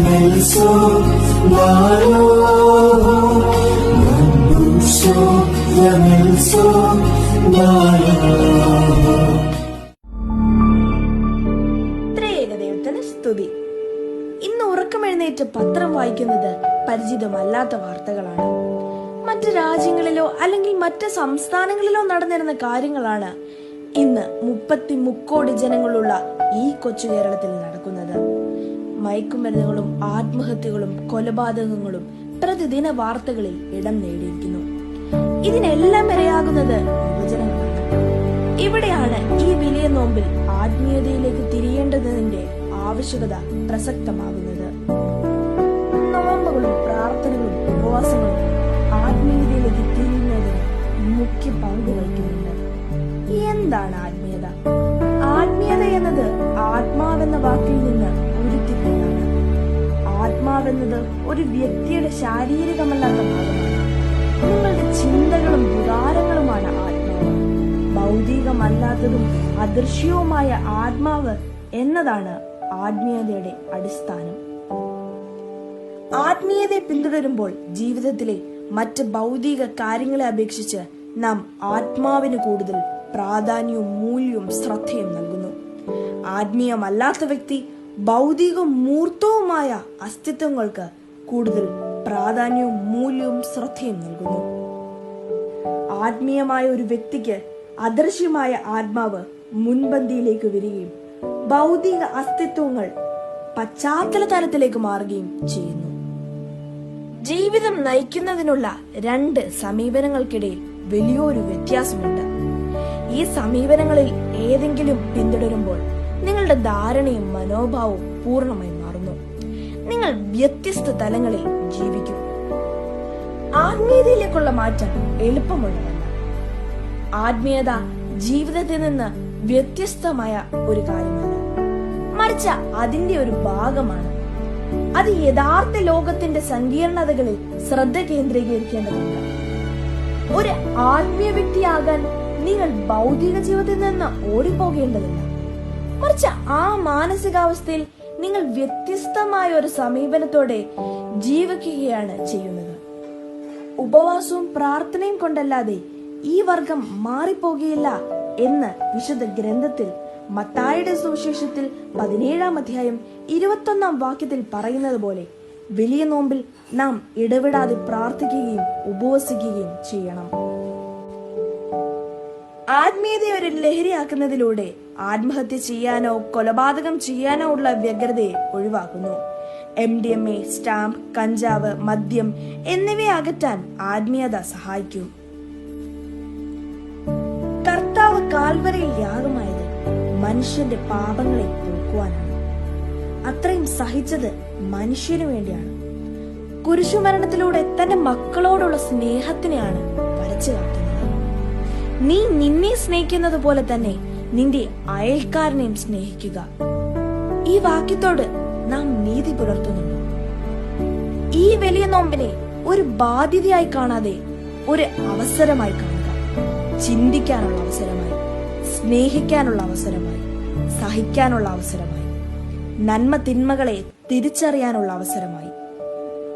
Lamento, Lalo, Lambuso, Lamento, Lalo. ത്രേകദൈവത്തിന് സ്തുതി ഇന്ന് ഉറക്കമെഴുന്നേറ്റ് പത്രം വായിക്കുന്നത് പരിചിതമല്ലാത്ത വാർത്തകളാണ് മറ്റ് രാജ്യങ്ങളിലോ അല്ലെങ്കിൽ മറ്റ് സംസ്ഥാനങ്ങളിലോ നടന്നിരുന്ന കാര്യങ്ങളാണ് ഇന്ന് മുപ്പത്തി മുക്കോടി ജനങ്ങളുള്ള ഈ കൊച്ചു കേരളത്തിൽ നടക്കുന്നത് മയക്കുമരുന്നുകളും ആത്മഹത്യകളും കൊലപാതകങ്ങളും പ്രതിദിന വാർത്തകളിൽ ഇടം നേടിയിരിക്കുന്നു. ഇതിനെല്ലാം ഇരയാകുന്നത് ഇവിടെയാണ് ഈ വലിയ നോമ്പിൽ ആത്മീയതയിലേക്ക് തിരിയേണ്ടതിന്റെ ആവശ്യകത പ്രസക്തമാകുന്നത്. നോമ്പുകളും പ്രാർത്ഥനകളും ഉപവാസങ്ങളും ആത്മീയതയിലേക്ക് തിരിയുന്നതിന് മുഖ്യ പങ്ക് വഹിക്കുന്നുണ്ട്. എന്താണ് ആത്മീയത? ആത്മീയത എന്നത് ആത്മാവെന്ന വാക്കിൽ നിന്ന് ആത്മാവെന്നത് ഒരു വ്യക്തിയുടെ ശാരീരികമല്ലാത്ത ഭാഗമാണ്. നിങ്ങളുടെ ചിന്തകളും വികാരങ്ങളുമാണ് ആത്മാവ്. ഭൗതികമല്ലാത്തതും അദൃശ്യവുമായ ആത്മാവ് എന്നതാണ് ആത്മീയതയുടെ അടിസ്ഥാനം. ആത്മീയതയെ പിന്തുടരുമ്പോൾ ജീവിതത്തിലെ മറ്റ് ഭൗതിക കാര്യങ്ങളെ അപേക്ഷിച്ച് നാം ആത്മാവിന് കൂടുതൽ പ്രാധാന്യവും മൂല്യവും ശ്രദ്ധയും നൽകുന്നു. ആത്മീയമല്ലാത്ത വ്യക്തി ഭൗതികവും മൂർത്തവുമായ അസ്തിത്വങ്ങൾക്ക് കൂടുതൽ പ്രാധാന്യവും മൂല്യവും ശ്രദ്ധയും നൽകുന്നു. ആത്മീയമായ ഒരു വ്യക്തിക്ക് അദൃശ്യമായ ആത്മാവ് മുൻപന്തിയിലേക്ക് വരികയും ഭൗതിക അസ്തിത്വങ്ങൾ പശ്ചാത്തല തലത്തിലേക്ക് മാറുകയും ചെയ്യുന്നു. ജീവിതം നയിക്കുന്നതിനുള്ള രണ്ട് സമീപനങ്ങൾക്കിടയിൽ വലിയൊരു വ്യത്യാസമുണ്ട്. ഈ സമീപനങ്ങളിൽ ഏതെങ്കിലും പിന്തുടരുമ്പോൾ നിങ്ങളുടെ ധാരണയും മനോഭാവവും പൂർണമായി മാറുന്നു. നിങ്ങൾ വ്യത്യസ്ത തലങ്ങളിൽ ജീവിക്കും. ആത്മീയതയിലേക്കുള്ള മാറ്റം എളുപ്പമുള്ളതല്ല ആത്മീയത ജീവിതത്തിൽ നിന്ന് വ്യത്യസ്തമായ ഒരു കാര്യമാണ്. മറിച്ച് അതിന്റെ ഒരു ഭാഗമാണ്. അത് യഥാർത്ഥ ലോകത്തിന്റെ സങ്കീർണതകളിൽ ശ്രദ്ധ കേന്ദ്രീകരിക്കേണ്ടതുണ്ട്. ഒരു ആത്മീയ വ്യക്തിയാകാൻ നിങ്ങൾ ഭൗതിക ജീവിതത്തിൽ നിന്ന് ഓടിപ്പോകേണ്ടതില്ല. മറിച്ച് ആ മാനസികാവസ്ഥയിൽ നിങ്ങൾ വ്യത്യസ്തമായ ഒരു സമീപനത്തോടെ ജീവിക്കുകയാണ് ചെയ്യുന്നത്. ഉപവാസവും പ്രാർത്ഥനയും കൊണ്ടല്ലാതെ ഈ വർഗം മാറിപ്പോകുകയില്ല എന്ന് വിശുദ്ധ ഗ്രന്ഥത്തിൽ മത്തായുടെ സുവിശേഷത്തിൽ പതിനേഴാം അധ്യായം ഇരുപത്തൊന്നാം വാക്യത്തിൽ പറയുന്നത് പോലെ വലിയ നോമ്പിൽ നാം ഇടവിടാതെ പ്രാർത്ഥിക്കുകയും ഉപവസിക്കുകയും ചെയ്യണം. ആത്മീയതയെ ഒരു ലഹരിയാക്കുന്നതിലൂടെ ആത്മഹത്യ ചെയ്യാനോ കൊലപാതകം ചെയ്യാനോ ഉള്ള വ്യഗ്രതയെ ഒഴിവാക്കുന്നു. M D M A stamp കഞ്ചാവ് മദ്യം എന്നിവയെ അകറ്റാൻ ആത്മീയത സഹായിക്കും. കർത്താവ് കാൽവരയിൽ യാഗമായത് മനുഷ്യന്റെ പാപങ്ങളെ പോക്കുവാനാണ് അത്രയും സഹിച്ചത് മനുഷ്യനു വേണ്ടിയാണ്. കുരിശുമരണത്തിലൂടെ തന്റെ മക്കളോടുള്ള സ്നേഹത്തിനെയാണ് വരച്ചു കാട്ടുന്നത്. നീ നിന്നെ സ്നേഹിക്കുന്നത് പോലെ തന്നെ നിന്റെ അയൽക്കാരനെയും സ്നേഹിക്കുക. ഈ വാക്യത്തോട് നാം നീതി പുലർത്തുന്നുണ്ട് ഈ വലിയ നോമ്പിനെ ഒരു ബാധ്യതയായി കാണാതെ ഒരു അവസരമായി കാണുക. ചിന്തിക്കാനുള്ള അവസരമായി സ്നേഹിക്കാനുള്ള അവസരമായി സഹിക്കാനുള്ള അവസരമായി നന്മ തിന്മകളെ തിരിച്ചറിയാനുള്ള അവസരമായി.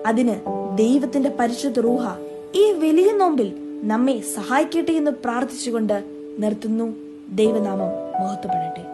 അതിന് ദൈവത്തിന്റെ പരിശുദ്ധ റൂഹ ഈ വലിയ നോമ്പിൽ നമ്മെ സഹായിക്കട്ടെ എന്ന് പ്രാർത്ഥിച്ചുകൊണ്ട് നിർത്തുന്നു. ദൈവനാമം മഹത്വപ്പെടട്ടെ.